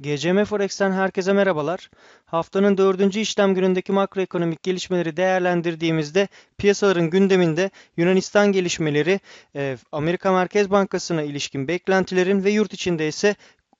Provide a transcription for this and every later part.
GCM Forex'ten herkese merhabalar. Haftanın dördüncü işlem günündeki makroekonomik gelişmeleri değerlendirdiğimizde piyasaların gündeminde Yunanistan gelişmeleri, e, Amerika Merkez Bankası'na ilişkin beklentilerin ve yurt içinde ise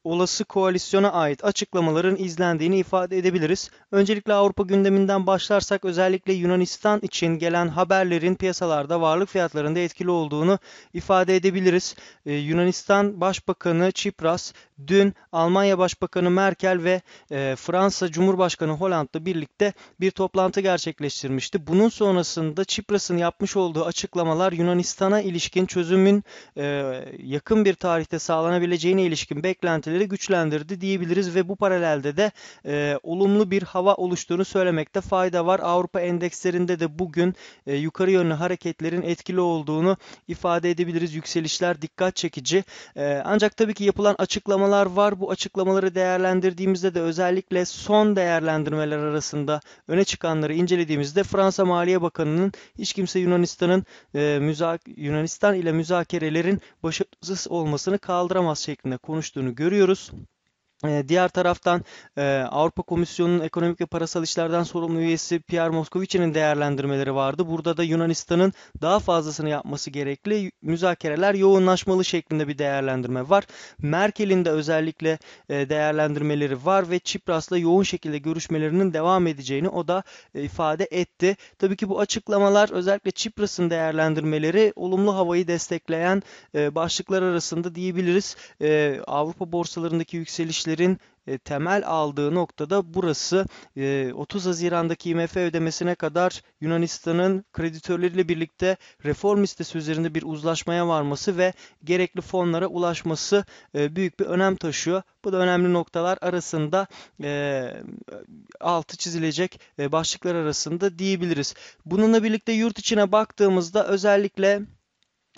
olası koalisyona ait açıklamaların izlendiğini ifade edebiliriz. Öncelikle Avrupa gündeminden başlarsak özellikle Yunanistan için gelen haberlerin piyasalarda varlık fiyatlarında etkili olduğunu ifade edebiliriz. Ee, Yunanistan Başbakanı Çipras dün Almanya Başbakanı Merkel ve e, Fransa Cumhurbaşkanı Holland'la birlikte bir toplantı gerçekleştirmişti. Bunun sonrasında Çipras'ın yapmış olduğu açıklamalar Yunanistan'a ilişkin çözümün e, yakın bir tarihte sağlanabileceğine ilişkin beklentileri beklentileri güçlendirdi diyebiliriz ve bu paralelde de e, olumlu bir hava oluştuğunu söylemekte fayda var. Avrupa endekslerinde de bugün e, yukarı yönlü hareketlerin etkili olduğunu ifade edebiliriz. Yükselişler dikkat çekici. E, ancak tabii ki yapılan açıklamalar var. Bu açıklamaları değerlendirdiğimizde de özellikle son değerlendirmeler arasında öne çıkanları incelediğimizde Fransa Maliye Bakanı'nın hiç kimse Yunanistan'ın e, Yunanistan ile müzakerelerin başarısız olmasını kaldıramaz şeklinde konuştuğunu görüyoruz görüyoruz. Ee, diğer taraftan e, Avrupa Komisyonu'nun ekonomik ve parasal işlerden sorumlu üyesi Pierre Moscovici'nin değerlendirmeleri vardı. Burada da Yunanistan'ın daha fazlasını yapması gerekli. Müzakereler yoğunlaşmalı şeklinde bir değerlendirme var. Merkel'in de özellikle e, değerlendirmeleri var ve Çipras'la yoğun şekilde görüşmelerinin devam edeceğini o da e, ifade etti. Tabii ki bu açıklamalar özellikle Çipras'ın değerlendirmeleri olumlu havayı destekleyen başlıklar arasında diyebiliriz. Avrupa borsalarındaki yükselişler ödemelerin e, temel aldığı noktada burası 30 e, Haziran'daki IMF ödemesine kadar Yunanistan'ın kreditörleriyle birlikte reform listesi üzerinde bir uzlaşmaya varması ve gerekli fonlara ulaşması e, büyük bir önem taşıyor. Bu da önemli noktalar arasında altı çizilecek başlıklar arasında diyebiliriz. Bununla birlikte yurt içine baktığımızda özellikle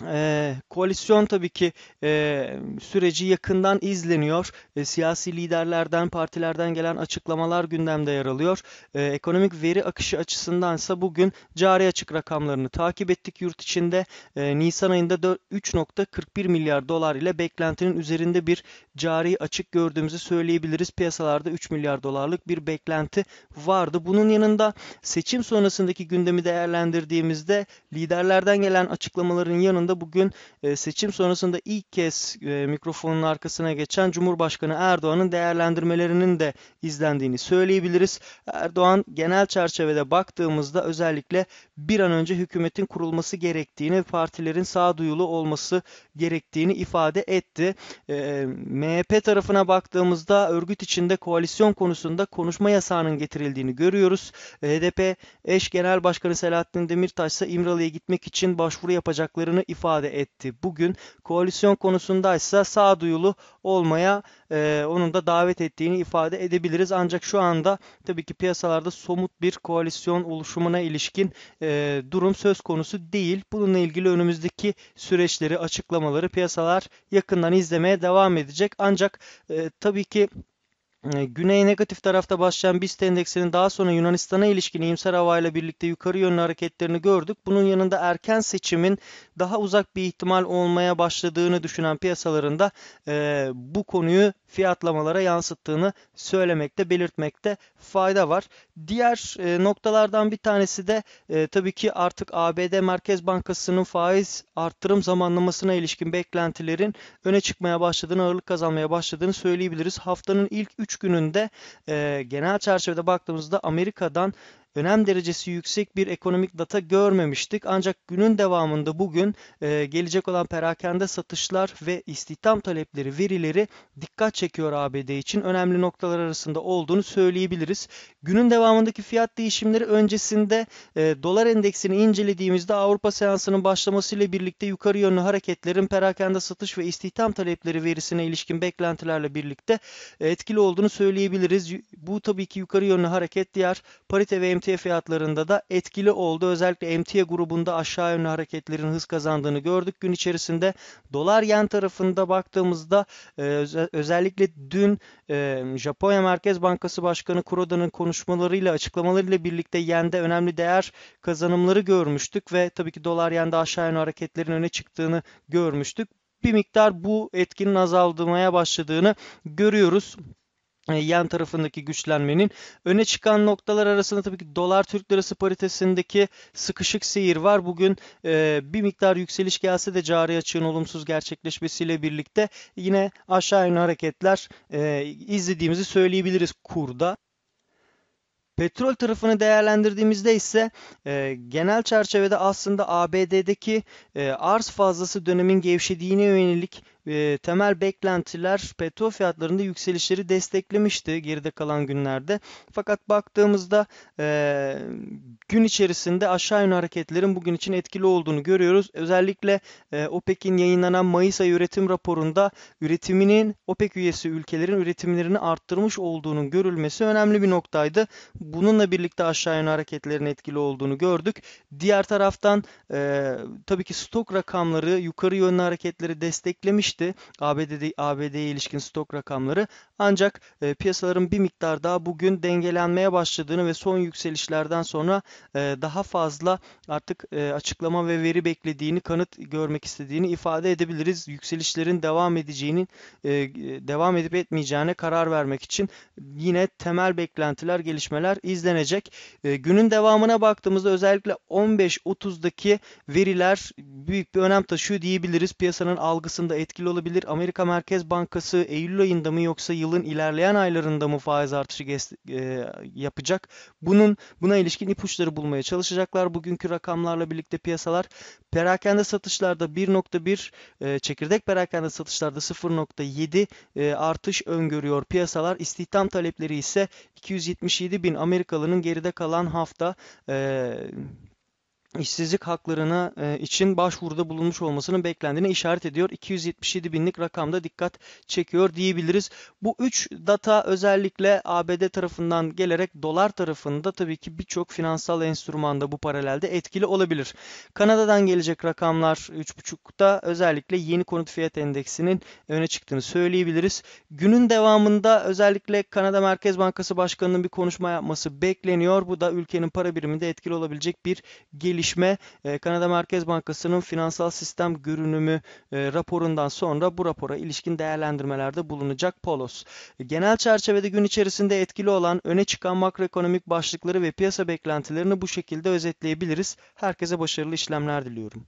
e, koalisyon tabii ki e, süreci yakından izleniyor. E, siyasi liderlerden, partilerden gelen açıklamalar gündemde yer alıyor. E, ekonomik veri akışı açısındansa bugün cari açık rakamlarını takip ettik yurt içinde. E, Nisan ayında 3.41 milyar dolar ile beklentinin üzerinde bir cari açık gördüğümüzü söyleyebiliriz. Piyasalarda 3 milyar dolarlık bir beklenti vardı. Bunun yanında seçim sonrasındaki gündemi değerlendirdiğimizde liderlerden gelen açıklamaların yanında da bugün e, seçim sonrasında ilk kez e, mikrofonun arkasına geçen Cumhurbaşkanı Erdoğan'ın değerlendirmelerinin de izlendiğini söyleyebiliriz. Erdoğan genel çerçevede baktığımızda özellikle bir an önce hükümetin kurulması gerektiğini, partilerin sağduyulu olması gerektiğini ifade etti. E, MHP tarafına baktığımızda örgüt içinde koalisyon konusunda konuşma yasağının getirildiğini görüyoruz. HDP eş genel başkanı Selahattin Demirtaş ise İmralı'ya gitmek için başvuru yapacaklarını ifade etti. Bugün koalisyon konusundaysa sağduyulu olmaya e, onun da davet ettiğini ifade edebiliriz. Ancak şu anda tabii ki piyasalarda somut bir koalisyon oluşumuna ilişkin e, durum söz konusu değil. Bununla ilgili önümüzdeki süreçleri, açıklamaları piyasalar yakından izlemeye devam edecek. Ancak e, tabii ki güney negatif tarafta başlayan BIST endeksinin daha sonra Yunanistan'a ilişkin iyimser havayla birlikte yukarı yönlü hareketlerini gördük. Bunun yanında erken seçimin daha uzak bir ihtimal olmaya başladığını düşünen piyasalarında e, bu konuyu fiyatlamalara yansıttığını söylemekte, belirtmekte fayda var. Diğer e, noktalardan bir tanesi de e, tabii ki artık ABD Merkez Bankası'nın faiz arttırım zamanlamasına ilişkin beklentilerin öne çıkmaya başladığını, ağırlık kazanmaya başladığını söyleyebiliriz. Haftanın ilk 3 gününde e, genel çerçevede baktığımızda Amerika'dan önem derecesi yüksek bir ekonomik data görmemiştik. Ancak günün devamında bugün e, gelecek olan perakende satışlar ve istihdam talepleri verileri dikkat çekiyor ABD için. Önemli noktalar arasında olduğunu söyleyebiliriz. Günün devamındaki fiyat değişimleri öncesinde e, dolar endeksini incelediğimizde Avrupa seansının başlamasıyla birlikte yukarı yönlü hareketlerin perakende satış ve istihdam talepleri verisine ilişkin beklentilerle birlikte e, etkili olduğunu söyleyebiliriz. Bu tabii ki yukarı yönlü hareket diğer parite ve emtia fiyatlarında da etkili oldu. Özellikle emtia grubunda aşağı yönlü hareketlerin hız kazandığını gördük gün içerisinde. Dolar yen tarafında baktığımızda e, özellikle dün e, Japonya Merkez Bankası Başkanı Kuroda'nın konuşmalarıyla açıklamalarıyla birlikte yende önemli değer kazanımları görmüştük ve tabii ki dolar yende aşağı yönlü hareketlerin öne çıktığını görmüştük. Bir miktar bu etkinin azaldırmaya başladığını görüyoruz yan tarafındaki güçlenmenin öne çıkan noktalar arasında tabii ki dolar Türk lirası paritesindeki sıkışık seyir var. Bugün e, bir miktar yükseliş gelse de cari açığın olumsuz gerçekleşmesiyle birlikte yine aşağı yönlü hareketler e, izlediğimizi söyleyebiliriz kurda. Petrol tarafını değerlendirdiğimizde ise e, genel çerçevede aslında ABD'deki e, arz fazlası dönemin gevşediğine yönelik e, temel beklentiler petrol fiyatlarında yükselişleri desteklemişti geride kalan günlerde. Fakat baktığımızda e, gün içerisinde aşağı yönlü hareketlerin bugün için etkili olduğunu görüyoruz. Özellikle e, OPEC'in yayınlanan Mayıs ayı üretim raporunda üretiminin OPEC üyesi ülkelerin üretimlerini arttırmış olduğunun görülmesi önemli bir noktaydı. Bununla birlikte aşağı yönlü hareketlerin etkili olduğunu gördük. Diğer taraftan e, tabii ki stok rakamları yukarı yönlü hareketleri desteklemiş geçti. ABD'de ABD'ye ilişkin stok rakamları ancak e, piyasaların bir miktar daha bugün dengelenmeye başladığını ve son yükselişlerden sonra daha fazla artık e, açıklama ve veri beklediğini, kanıt görmek istediğini ifade edebiliriz. Yükselişlerin devam edeceğinin e, devam edip etmeyeceğine karar vermek için yine temel beklentiler, gelişmeler izlenecek. E, günün devamına baktığımızda özellikle 15.30'daki veriler büyük bir önem taşıyor diyebiliriz. Piyasanın algısında etkili olabilir. Amerika Merkez Bankası Eylül ayında mı yoksa yılın ilerleyen aylarında mı faiz artışı e, yapacak? Bunun buna ilişkin ipuçları bulmaya çalışacaklar. Bugünkü rakamlarla birlikte piyasalar perakende satışlarda 1.1 e, çekirdek perakende satışlarda 0.7 e, artış öngörüyor piyasalar. İstihdam talepleri ise 277 bin Amerikalının geride kalan hafta e, işsizlik haklarına e, için başvuruda bulunmuş olmasının beklendiğine işaret ediyor. 277 binlik rakamda dikkat çekiyor diyebiliriz. Bu 3 data özellikle ABD tarafından gelerek dolar tarafında tabii ki birçok finansal enstrümanda bu paralelde etkili olabilir. Kanada'dan gelecek rakamlar 3.5'da özellikle yeni konut fiyat endeksinin öne çıktığını söyleyebiliriz. Günün devamında özellikle Kanada Merkez Bankası Başkanı'nın bir konuşma yapması bekleniyor. Bu da ülkenin para biriminde etkili olabilecek bir gelişme gelişme e, Kanada Merkez Bankası'nın finansal sistem görünümü e, raporundan sonra bu rapora ilişkin değerlendirmelerde bulunacak Polos. Genel çerçevede gün içerisinde etkili olan öne çıkan makroekonomik başlıkları ve piyasa beklentilerini bu şekilde özetleyebiliriz. Herkese başarılı işlemler diliyorum.